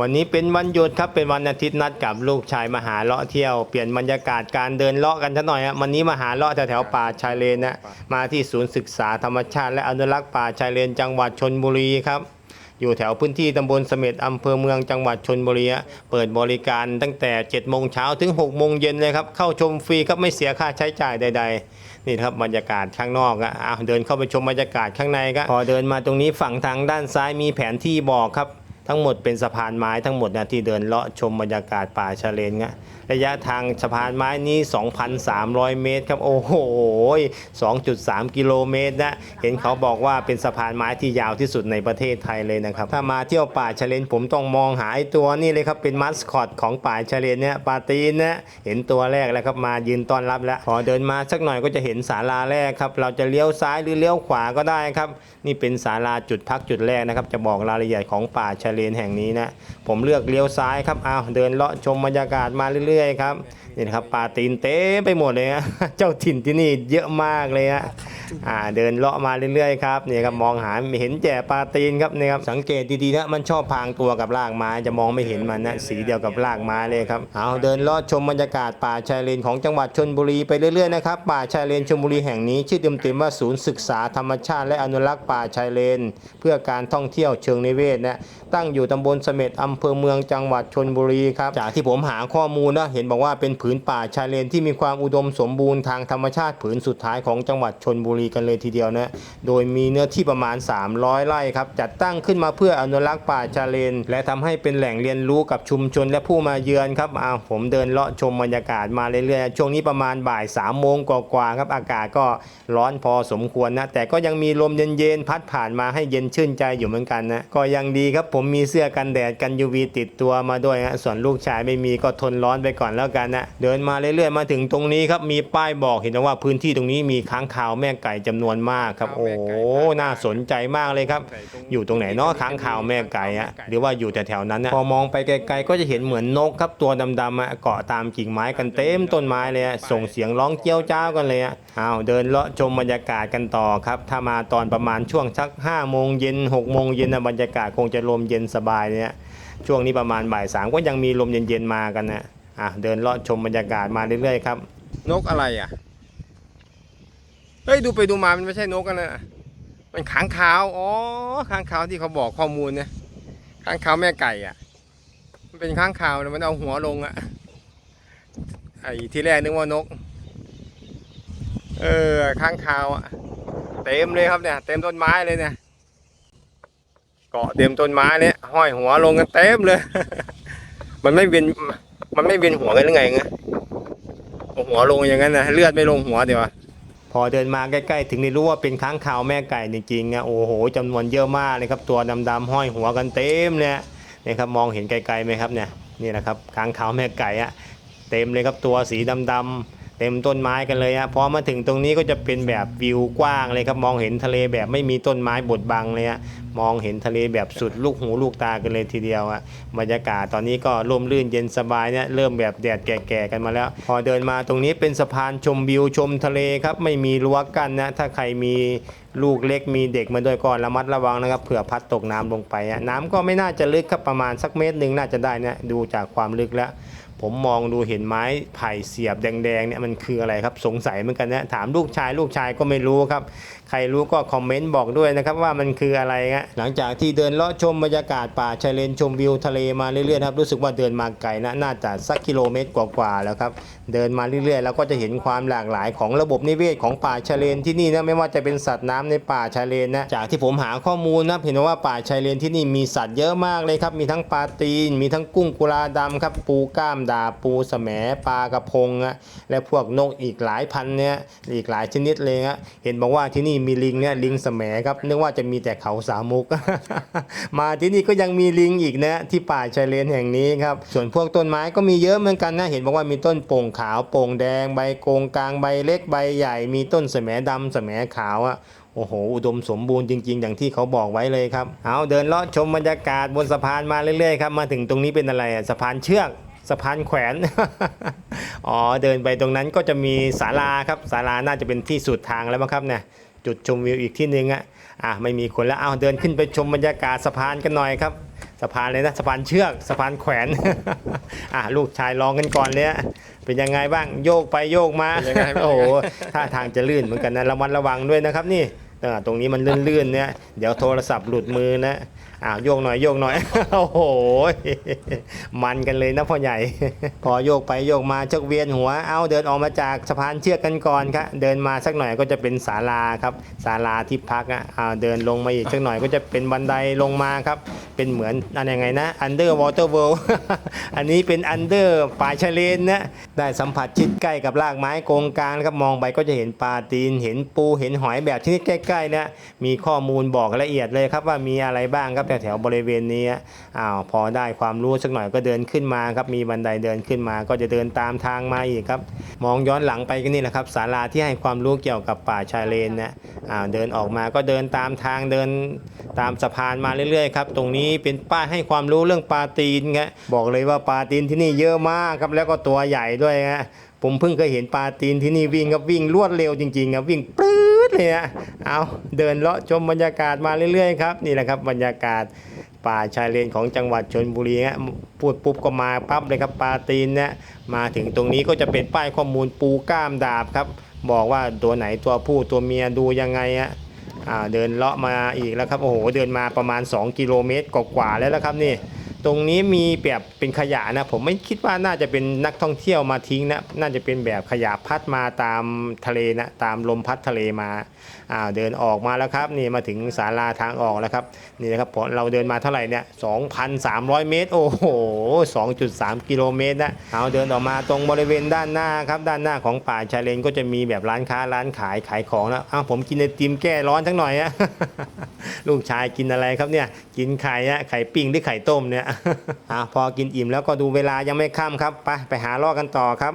วันนี้เป็นวันหยุดครับเป็นวันอาทิตย์นัดกับลูกชายมาหาเลาะเที่ยวเปลี่ยนบรรยากาศการเดินเลาะกันซะหน่อยฮะวันนี้มาหาเลาะแถวๆป่าชายเลนนะมาที่ศูนย์ศึกษาธรรมชาติ และอนุรักษ์ป่าชายเลนจังหวัดชนบุรีครับ อยู่แถวพื้นที่ตำบลเสม็ดอำเภอเมืองจังหวัดชนบุรีเปิดบริการตั้งแต่7โมงเช้าถึง6โมงเย็นเลยครับเข้าชมฟรีครับไม่เสียค่าใช้จ่ายใด ๆนี่ครับบรรยากาศข้างนอกอะเดินเข้าไปชมบรรยากาศข้างในก็พอเดินมาตรงนี้ฝั่งทางด้านซ้ายมีแผนที่บอกครับ ทั้งหมดเป็นสะพานไม้ทั้งหมดนะที่เดินเลาะชมบรรยากาศป่าชะเลนนะระยะทางสะพานไม้นี้ 2,300 เมตรครับโอ้โห 2.3 กิโลเมตรนะเห็นเขาบอกว่าเป็นสะพานไม้ที่ยาวที่สุดในประเทศไทยเลยนะครับถ้ามาเที่ยวป่าชะเลนผมต้องมองหาตัวนี่เลยครับเป็นมัสคอตของป่าชะเลนเนี่ยปาตีนนะเห็นตัวแรกแล้วครับมายืนต้อนรับแล้วพอเดินมาสักหน่อยก็จะเห็นศาลาแรกครับเราจะเลี้ยวซ้ายหรือเลี้ยวขวาก็ได้ครับนี่เป็นศาลาจุดพักจุดแรกนะครับจะบอกรายละเอียดของป่าชะเลนแห่งนี้นะผมเลือกเลี้ยวซ้ายครับเอาเดินเลาะชมบรรยากาศมาเรื่อยๆครับนี่นะครับป่าตีนเต็มไปหมดเลยฮะเจ้าถิ่นที่นี่เยอะมากเลยฮะ เดินเลาะมาเรื่อยๆครับนี่ครับมองหาไม่เห็นแจ่ปลาตีนครับนี่ครับสังเกตดีๆนะมันชอบพรางตัวกับรากไม้จะมองไม่เห็นมันนะสีเดียวกับรากไม้เลยครับเอาเดินเลาะชมบรรยากาศป่าชายเลนของจังหวัดชนบุรีไปเรื่อยๆนะครับป่าชายเลนชลบุรีแห่งนี้ชื่อเต็มๆว่าศูนย์ศึกษาธรรมชาติและอนุรักษ์ป่าชายเลน เพื่อการท่องเที่ยวเชิงนิเวศนะตั้งอยู่ตำบลเสม็ดอำเภอเมืองจังหวัดชนบุรีครับจากที่ผมหาข้อมูลนะเห็นบอกว่าเป็นผืนป่าชายเลนที่มีความอุดมสมบูรณ์ทางธรรมชาติผืนสุดท้ายของจังหวัดชนบุรีกันเลยทีเดียวนะ โดยมีเนื้อที่ประมาณ 300 ไร่ครับ จัดตั้งขึ้นมาเพื่ออนุรักษ์ป่าชาเลน และทำให้เป็นแหล่งเรียนรู้กับชุมชนและผู้มาเยือนครับอ้าวผมเดินเลาะชมบรรยากาศมาเรื่อยๆ ช่วงนี้ประมาณบ่าย3ามโมงกว่าๆครับ อากาศก็ร้อนพอสมควรนะ แต่ก็ยังมีลมเย็นๆ พัดผ่านมาให้เย็นชื่นใจอยู่เหมือนกันนะ ก็ยังดีครับ ผมมีเสื้อกันแดดกัน UV ติดตัวมาด้วยฮะส่วนลูกชายไม่มีก็ทนร้อนไปก่อนแล้วกันนะ เดินมาเรื่อยๆ มาถึงตรงนี้ครับ มีป้ายบอกเห็นว่าพื้นที่ตรงนี้มีค้างคาวแม่ไก่จำนวนมากครับ โอ้โหน่าสนใจมากเลยครับ อยู่ตรงไหนเนาะค้างคาวแม่ไก่อะหรือว่าอยู่แต่แถวๆนั้นนะพอมองไปไกลๆก็จะเห็นเหมือนนกครับตัวดำๆอะเกาะตามกิ่งไม้กันเต็มต้นไม้เลยอะส่งเสียงร้องเจี้ยวจ้าวกันเลยอะอ้าวเดินเลาะชมบรรยากาศกันต่อครับถ้ามาตอนประมาณช่วงสัก5้าโมงเย็นหกโมงเย็นนะบรรยากาศคงจะลมเย็นสบายเนี่ยช่วงนี้ประมาณบ่ายสามก็ยังมีลมเย็นๆมากันนะอะเดินเลาะชมบรรยากาศมาเรื่อยๆครับ นกอะไรอะ เฮ้ยดูไปดูมามันไม่ใช่นกกันนะมันค้างคาวอ๋อค้างคาวที่เขาบอกข้อมูลเนี่ยค้างคาวแม่ไก่อะ มันเป็นค้างคาวแล้วมันเอาหัวลงอะไอ้ที่แรกนึกว่านก เออค้างคาวอะเต็มเลยครับเนี่ยเต็มต้นไม้เลยเนี่ยเกาะเต็มต้นไม้เนี่ยห้อยหัวลงกันเต็มเลย มันไม่เวียนมันไม่เวียนหัวกันหรือไงเงี้ยเอหัวลงอย่างนั้นนะเลือดไม่ลงหัวเดี๋ยว พอเดินมาใกล้ๆ ถึงได้รู้ว่าเป็นค้างคาวแม่ไก่จริงๆอะโอ้โหจำนวนเยอะมากเลยครับตัวดำๆห้อยหัวกันเต็มเลยนี่ยครับมองเห็นไกลๆไหมครับเนี่ยนี่นะครับค้างคาวแม่ไก่อะเต็มเลยครับตัวสีดำๆ เต็มต้นไม้กันเลยอะพอมาถึงตรงนี้ก็จะเป็นแบบวิวกว้างเลยครับมองเห็นทะเลแบบไม่มีต้นไม้บดบังเลยอะมองเห็นทะเลแบบสุดลูกหูลูกตากันเลยทีเดียวอะบรรยากาศตอนนี้ก็ร่มรื่นเย็นสบายเนี่ยเริ่มแบบแดดแก่ๆกันมาแล้ว พอเดินมาตรงนี้เป็นสะพานชมวิวชมทะเลครับไม่มีรั้วกั้นนะถ้าใครมีลูกเล็กมีเด็กมาด้วยก็ระมัดระวังนะครับเผื่อพัดตกน้ำลงไป น้ำก็ไม่น่าจะลึกครับประมาณสักเมตรหนึ่งน่าจะได้นะดูจากความลึกแล้ว ผมมองดูเห็นไม้ไผ่เสียบแดงๆเนี่ยมันคืออะไรครับสงสัยเหมือนกันนะถามลูกชายลูกชายก็ไม่รู้ครับ ใครรู้ก็คอมเมนต์บอกด้วยนะครับว่ามันคืออะไรฮะหลังจากที่เดินเลาะชมบรรยากาศป่าชายเลนชมวิวทะเลมาเรื่อยๆครับรู้สึกว่าเดินมาไกลนะน่าจะสักกิโลเมตรกว่าๆแล้วครับเดินมาเรื่อยๆ แล้วก็จะเห็นความหลากหลายของระบบนิเวศของป่าชายเลนที่นี่นะไม่ว่าจะเป็นสัตว์น้ำในป่าชายเลนนะจากที่ผมหาข้อมูลนะเห็นว่าป่าชายเลนที่นี่มีสัตว์เยอะมากเลยครับมีทั้งปลาตีนมีทั้งกุ้งกุลาดำครับปูก้ามดาปูแสมปลากระพงอะและพวกนกอีกหลายพันเนี่ยอีกหลายชนิดเลยฮะเห็นบอกว่าที่นี่มีลิงเนี่ยลิงแสมครับนึกว่าจะมีแต่เขาสามุก มาที่นี่ก็ยังมีลิงอีกนะที่ป่าชายเลนแห่งนี้ครับส่วนพวกต้นไม้ก็มีเยอะเหมือนกันนะเห็นบอกว่ามีต้นโป่งขาวโป่งแดงใบโกงกลางใบเล็กใบใหญ่ มีต้นแสมดำแสมขาวอะโอ้โห อุดมสมบูรณ์จริง ๆ อย่างที่เขาบอกไว้เลยครับ เอาเดินเลาะชมบรรยากาศบนสะพานมาเรื่อยๆครับ มาถึงตรงนี้เป็นอะไรอะสะพานเชือก สะพานแขวน อ๋อ เดินไปตรงนั้นก็จะมีศาลาครับ ศาลาน่าจะเป็นที่สุดทางแล้วมั้งครับเนี่ย จุดชมวิวอีกที่หนึ่งอะอะไม่มีคนแล้ว เอาเดินขึ้นไปชมบรรยากาศสะพานกันหน่อยครับ สะพานเลยนะ สะพานเชือก สะพานแขวน อะลูกชายลองกันก่อนเลยอะเป็นยังไงบ้าง โยกไปโยกมาเป็นยังไงเป็นยังไงโอ้โห ท่าทางจะลื่นเหมือนกันนะ ระมัดระวังด้วยนะครับนี่เออ ตรงนี้มันลื่นๆเนี่ยเดี๋ยวโทรศัพท์หลุดมือนะอ้าวโยกหน่อยโยกหน่อยโอ้โหมันกันเลยนะพ่อใหญ่ พอโยกไปโยกมาชักเวียนหัวเอาเดินออกมาจากสะพานเชือกกันก่อนครับเดินมาสักหน่อยก็จะเป็นศาลาครับศาลาที่พักอะอ่าเดินลงมาอีกสักหน่อยก็จะเป็นบันไดลงมาครับ เป็นเหมือนอันยังไงนะ Under Water World อันนี้เป็น Under ป่าชะเลนนะได้สัมผัสชิดใกล้กับรากไม้โกงกลางนะครับมองไปก็จะเห็นปลาตีน เห็นปูเห็นหอยแบบที่ใกล้ๆนะมีข้อมูลบอกละเอียดเลยครับว่ามีอะไรบ้างครับแถวๆบริเวณนี้อ้าวพอได้ความรู้สักหน่อยก็เดินขึ้นมาครับมีบันไดเดินขึ้นมาก็จะเดินตามทางมาอีกครับ มองย้อนหลังไปก็นี่แหละครับศาลาที่ให้ความรู้เกี่ยวกับป่าชายเลนนะอ้าวเดินออกมาก็เดินตามทางเดินตามสะพานมาเรื่อยๆครับตรงนี้เป็นป้ายให้ความรู้เรื่องปลาตีนไงบอกเลยว่าปลาตีนที่นี่เยอะมากครับแล้วก็ตัวใหญ่ด้วยฮะผมเพิ่งเคยเห็นปลาตีนที่นี่วิ่งครับวิ่งรวดเร็วจริงๆครับวิ่งปลื้ดเลยอะเอาเดินเลาะชมบรรยากาศมาเรื่อยๆครับนี่แหละครับบรรยากาศป่าชายเลนของจังหวัดชนบุรีฮะพูดปุ๊บก็มาปั๊บเลยครับปลาตีนเนี่ยมาถึงตรงนี้ก็จะเป็นป้ายข้อมูลปูก้ามดาบครับบอกว่าตัวไหนตัวผู้ตัวเมียดูยังไงฮะ เดินเลาะมาอีกแล้วครับโอ้โหเดินมาประมาณ 2 กิโลเมตรกว่าๆแล้วนะครับนี่ ตรงนี้มีแบบเป็นขยะนะ ผมไม่คิดว่าน่าจะเป็นนักท่องเที่ยวมาทิ้งนะ น่าจะเป็นแบบขยะพัดมาตามทะเลนะ ตามลมพัดทะเลมาอ่าเดินออกมาแล้วครับนี่มาถึงศาลาทางออกแล้วครับนี่นะครับพอเราเดินมาเท่าไหร่เนี่ย2,300 เมตร โอ้โห 2.3 กิโลเมตรนะเอาเดินออกมาตรงบริเวณด้านหน้าครับด้านหน้าของป่าชายเลนก็จะมีแบบร้านค้าร้านขายขายของแล้วอ้าวผมกินไอติมแก้ร้อนทั้งหน่อยอะลูกชายกินอะไรครับเนี่ยกินไข่อะไข่ปิ้งหรือไข่ต้มเนี่ยอะพอกินอิ่มแล้วก็ดูเวลายังไม่ค่ำครับ ไปไปหาล่อกันต่อครับ